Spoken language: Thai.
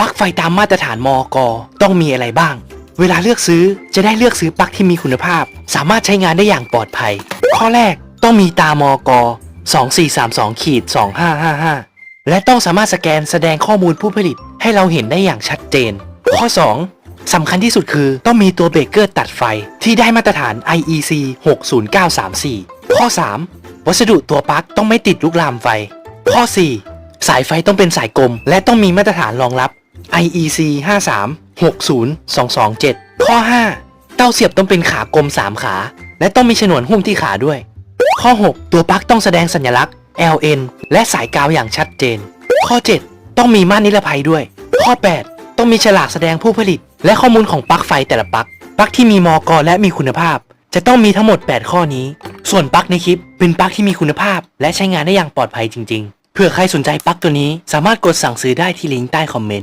ปลั๊กไฟตามมาตรฐานมอกต้องมีอะไรบ้าง เวลาเลือกซื้อจะได้เลือกซื้อปลั๊กที่มีคุณภาพ สามารถใช้งานได้อย่างปลอดภัย ข้อแรกต้องมีตามอก2432ขีด2555 และต้องสามารถสแกนแสดงข้อมูลผู้ผลิตให้เราเห็นได้อย่างชัดเจน ข้อ 2 สำคัญที่สุดคือต้องมีตัวเบรกเกอร์ตัดไฟที่ได้มาตรฐาน IEC 60934 ข้อ 3 วัสดุตัวปลั๊กต้องไม่ติดลุกลามไฟ ข้อ 4 สายไฟต้องเป็นสายกลม และต้องมีมาตรฐานรองรับ IEC 5360227 ข้อ 5 เต้าเสียบต้องเป็นขากลม 3 ขา และต้องมีฉนวนหุ้มที่ขาด้วย ข้อ 6 ตัวปลั๊กต้องแสดงสัญลักษณ์ LN และสายกาวอย่างชัดเจน ข้อ 7 ต้องมีม่านนิรภัยด้วย ข้อ 8 ต้องมีฉลากแสดงผู้ผลิต และข้อมูลของปลั๊กไฟแต่ละปลั๊กปลั๊กที่มีมอกและมีคุณภาพ จะต้องมีทั้งหมด 8 ข้อนี้ ส่วนปลั๊กในคลิปเป็นปลั๊กที่มีคุณภาพ และใช้งานได้อย่างปลอดภัยจริง ๆ เผื่อใครสนใจปลั๊กตัวนี้สามารถกดสั่งซื้อได้ที่ลิงก์ใต้คอมเมนต์